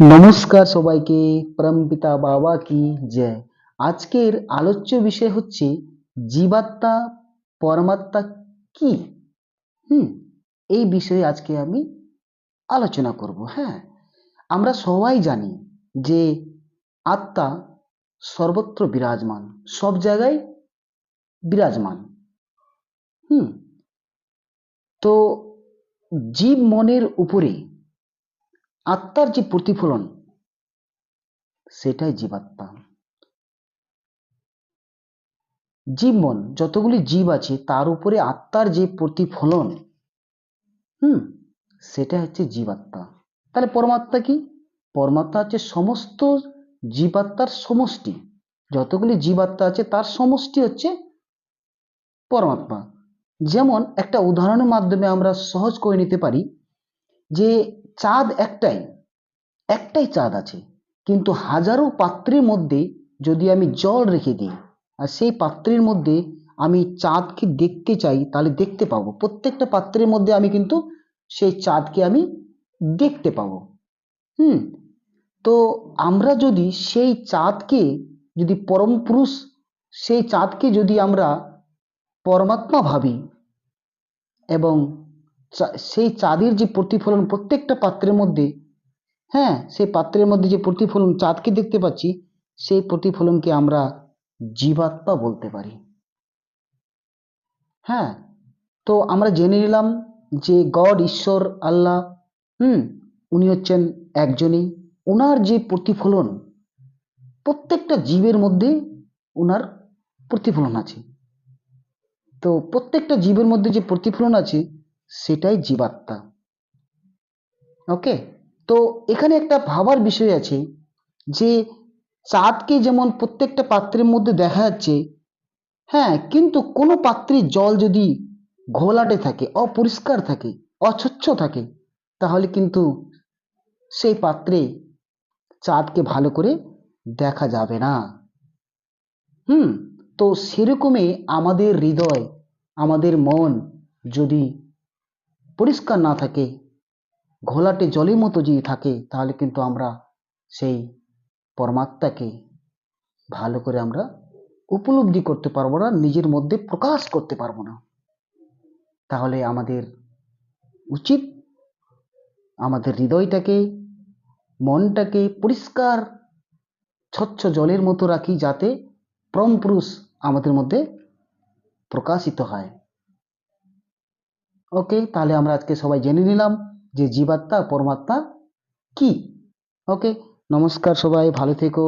নমস্কার সবাইকে, পরমপিতা বাবা কি জয়। আজকের আলোচ্য বিষয় হচ্ছে, জীবাত্মা পরমাত্মা কি? হুম, এই বিষয়ে আজকে আমি আলোচনা করব হ্যাঁ। আমরা সবাই জানি যে আত্মা সর্বত্র বিরাজমান, সব জায়গায় বিরাজমান। হুম, তো জীব মনের উপরে আত্মার যে প্রতিফলন, সেটাই জীবাত্মা। জীব মন যতগুলি জীব আছে, তার উপরে আত্মার যে প্রতিফলন, হুম সেটা হচ্ছে জীবাত্মা। তাহলে পরমাত্মা কি? পরমাত্মা হচ্ছে সমস্ত জীবাত্মার সমষ্টি। যতগুলি জীবাত্মা আছে, তার সমষ্টি হচ্ছে পরমাত্মা। যেমন একটা উদাহরণের মাধ্যমে আমরা সহজ করে নিতে পারি যে চাঁদ একটাই একটাই চাঁদ আছে। কিন্তু হাজারো পাত্রের মধ্যে যদি আমি জল রেখে দিই, আর সেই পাত্রের মধ্যে আমি চাঁদকে দেখতে চাই, তাহলে দেখতে পাবো। প্রত্যেকটা পাত্রের মধ্যে আমি কিন্তু সেই চাঁদকে আমি দেখতে পাবো। হুম? তো আমরা যদি সেই চাঁদকে যদি পরম পুরুষ, সেই চাঁদকে যদি আমরা পরমাত্মা ভাবি এবং সেই চাঁদের যে প্রতিফলন প্রত্যেকটা পাত্রের মধ্যে হ্যাঁ সেই পাত্রের মধ্যে যে প্রতিফলন চাঁদকে দেখতে পাচ্ছি, সেই প্রতিফলনকে আমরা জীবাত্মা বলতে পারি। হ্যাঁ তো আমরা জেনে নিলাম যে গড, ঈশ্বর, আল্লাহ, হুম, উনি হচ্ছেন একজনই। ওনার যে প্রতিফলন, প্রত্যেকটা জীবের মধ্যে ওনার প্রতিফলন আছে। তো প্রত্যেকটা জীবের মধ্যে যে প্রতিফলন আছে সেটাই জীবাত্মা। ওকে তো এখানে একটা ভাবার বিষয় আছে যে চাঁদকে যেমন প্রত্যেকটা পাত্রের মধ্যে দেখা যাচ্ছে হ্যাঁ কিন্তু কোনো পাত্রে জল যদি ঘোলাটে থাকে, অপরিষ্কার থাকে, অস্বচ্ছ থাকে, তাহলে কিন্তু সেই পাত্রে চাঁদকে ভালো করে দেখা যাবে না। হুম? তো সেরকমই আমাদের হৃদয়, আমাদের মন যদি পরিষ্কার না থাকে, ঘোলাটে জলের মতো যদি থাকে, তাহলে কিন্তু আমরা সেই পরমাত্মাকে ভালো করে আমরা উপলব্ধি করতে পারব না, নিজের মধ্যে প্রকাশ করতে পারব না। তাহলে আমাদের উচিত আমাদের হৃদয়টাকে, মনটাকে পরিষ্কার, স্বচ্ছ জলের মতো রাখি যাতে পরম পুরুষ আমাদের মধ্যে প্রকাশিত হয়। ওকে তাহলে আমরা আজকে সবাই জেনে নিলাম যে জীবাত্মা পরমাত্মা কি? ওকে নমস্কার সবাই, ভালো থেকো।